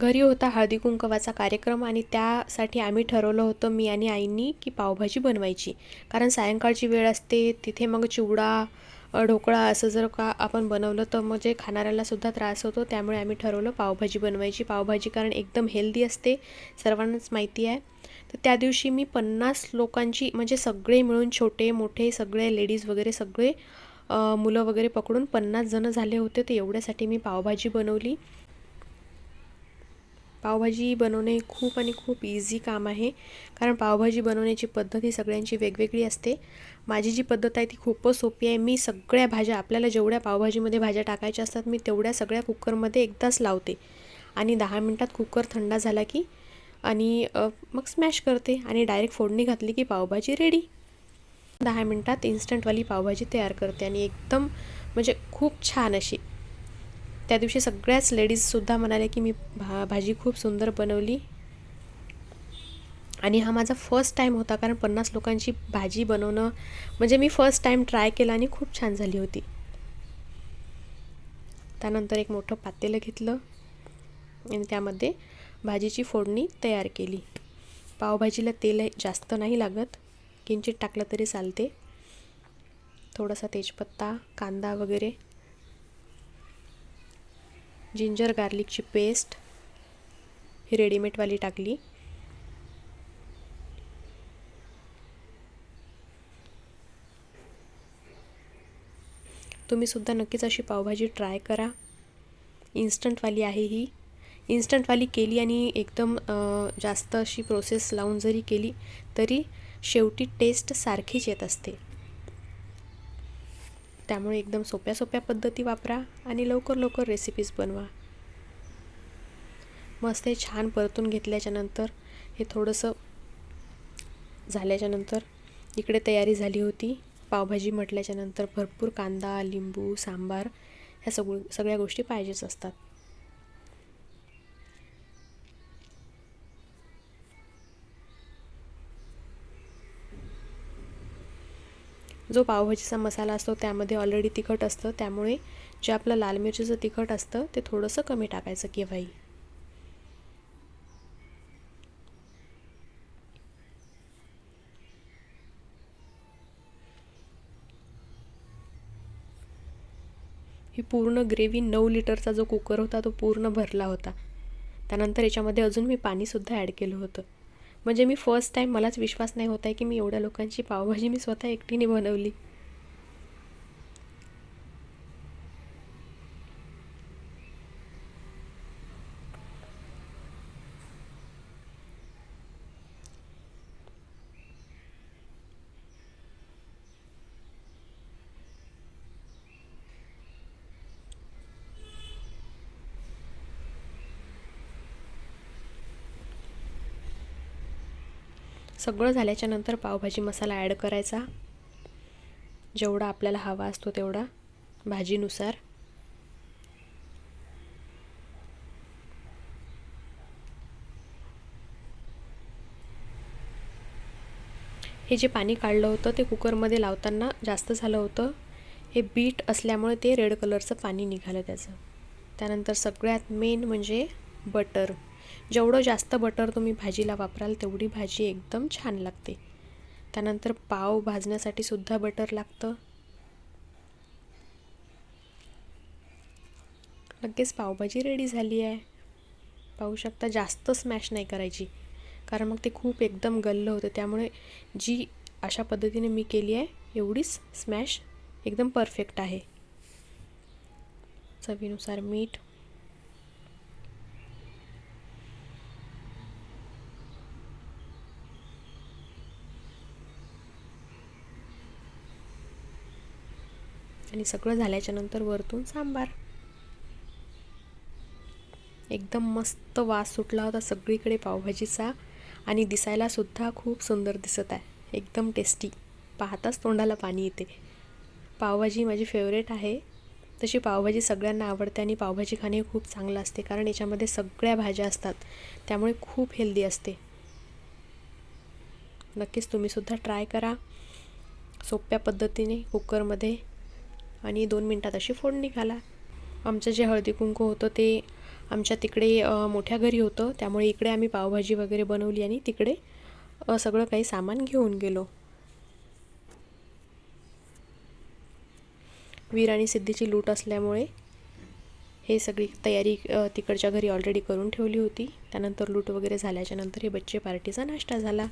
घरी होता हळदी कुंकवाचा कार्यक्रम आणि त्यासाठी आम्ही ठरवलं होतं मी आणि आईंनी की पावभाजी बनवायची. कारण सायंकाळची वेळ असते तिथे मग चिवडा ढोकळा असं जर का आपण बनवलं तर म्हणजे खाणाऱ्याला सुद्धा त्रास होतो त्यामुळे आम्ही ठरवलं पावभाजी बनवायची. पावभाजी कारण एकदम हेल्दी असते सर्वांनाच माहिती आहे. तर त्या दिवशी मी पन्नास लोकांची म्हणजे सगळे मिळून छोटे मोठे सगळे लेडीज वगैरे सगळे मुलं वगैरे पकडून पन्नास जणं झाले होते तर एवढ्यासाठी मी पावभाजी बनवली. पावभाजी बनवणे खूप आणि खूप इझी काम आहे. कारण पावभाजी बनवण्याची पद्धत ही सगळ्यांची वेगवेगळी असते. माझी जी पद्धत आहे ती खूपच सोपी आहे. मी सगळ्या भाज्या आपल्याला जेवढ्या पावभाजीमध्ये भाज्या टाकायच्या असतात मी तेवढ्या सगळ्या कुकरमध्ये एकदाच लावते. आणि दहा मिनटात कुकर थंड झाला की आणि मग स्मॅश करते आणि डायरेक्ट फोडणी घातली की पावभाजी रेडी दहा मिनटात इन्स्टंटवाली पावभाजी तयार करते आणि एकदम म्हणजे खूप छान अशी त्या दिवशी सगळ्याच लेडीजसुद्धा म्हणाल्या की मी भा भाजी खूप सुंदर बनवली. आणि हा माझा फर्स्ट टाईम होता कारण पन्नास लोकांची भाजी बनवणं म्हणजे मी फर्स्ट टाईम ट्राय केला आणि खूप छान झाली होती. त्यानंतर एक मोठं पातेलं घेतलं आणि त्यामध्ये भाजीची फोडणी तयार केली. पावभाजीला तेल जास्त नाही लागत किंचित टाकलं तरी चालते. थोडासा तेजपत्ता कांदा वगैरे जिंजर गार्लिकची पेस्ट. ही रेडीमेडवाली टाकली. तुम्हीसुद्धा नक्कीच अशी पावभाजी ट्राय करा. इन्स्टंटवाली आहे ही. इन्स्टंटवाली केली आणि एकदम जास्त अशी प्रोसेस लावून जरी केली तरी शेवटी टेस्ट सारखीच येत असते. त्यामुळे एकदम सोप्या सोप्या पद्धती वापरा आणि लवकर लवकर रेसिपीज बनवा. मस्त हे छान परतून घेतल्याच्या नंतर हे थोडंसं झाल्याच्यानंतर इकडे तयारी झाली होती. पावभाजी म्हटल्याच्या नंतर भरपूर कांदा लिंबू सांबार ह्या सगळ सगळ्या गोष्टी पाहिजेच असतात. जो पावभाजीचा मसाला असतो त्यामध्ये ऑलरेडी तिखट असतं. त्यामुळे जे आपलं लाल मिरचीचं तिखट असतं ते थोडंसं कमी टाकायचं केव्हाही. ही पूर्ण ग्रेव्ही नऊ लिटरचा जो कुकर होता तो पूर्ण भरला होता. त्यानंतर याच्यामध्ये अजून मी पाणीसुद्धा ॲड केलं होतं. म्हणजे मी फर्स्ट टाईम मलाच विश्वास नाही होत आहे की मी एवढ्या लोकांची पावभाजी मी स्वतः एकटीने बनवली. सगळं झाल्याच्यानंतर पावभाजी मसाला ॲड करायचा. जेवढा आपल्याला हवा असतो तेवढा भाजीनुसार. हे जे पाणी काढलं होतं ते कुकरमध्ये लावताना जास्त झालं होतं. हे बीट असल्यामुळे ते रेड कलरचं पाणी निघालं त्याचं. त्यानंतर सगळ्यात मेन म्हणजे बटर. जेवढं जास्त बटर तुम्ही भाजीला वापराल तेवढी भाजी एकदम छान लागते. त्यानंतर पाव भाजण्यासाठी सुद्धा बटर लागतं. लगेच पावभाजी रेडी झाली आहे. पाहू शकता जास्त स्मॅश नाही करायची. कारण मग ते खूप एकदम गल्लं होतं. त्यामुळे जी अशा पद्धतीने मी केली आहे एवढीच स्मॅश एकदम परफेक्ट आहे. चवीनुसार मीठ आणि सगळं झाल्याच्यानंतर वरतून सांबार. एकदम मस्त वास सुटला होता सगळीकडे पावभाजीचा आणि दिसायला सुद्धा खूप सुंदर दिसत आहे. एकदम टेस्टी पाहताच तोंडाला पाणी येते. पावभाजी माझी फेवरेट आहे. तशी पावभाजी सगळ्यांना आवडते आणि पावभाजी खाणे खूप चांगलं असते कारण याच्यामध्ये सगळ्या भाज्या असतात. त्यामुळे खूप हेल्दी असते. नक्कीच तुम्हीसुद्धा ट्राय करा. सोप्या पद्धतीने कुकरमध्ये आणि दोन मिनटात अशी फोडणी घाला आमचं जे हळदी कुंकू होतं ते आमच्या तिकडे मोठ्या घरी होतं. त्यामुळे इकडे आम्ही पावभाजी वगैरे बनवली आणि तिकडे सगळं काही सामान घेऊन गेलो. वीर आणि सिद्धीची लूट असल्यामुळे हे सगळी तयारी तिकडच्या घरी ऑलरेडी करून ठेवली होती. त्यानंतर लूट वगैरे झाल्याच्यानंतर हे बच्चे पार्टीचा नाश्ता झाला.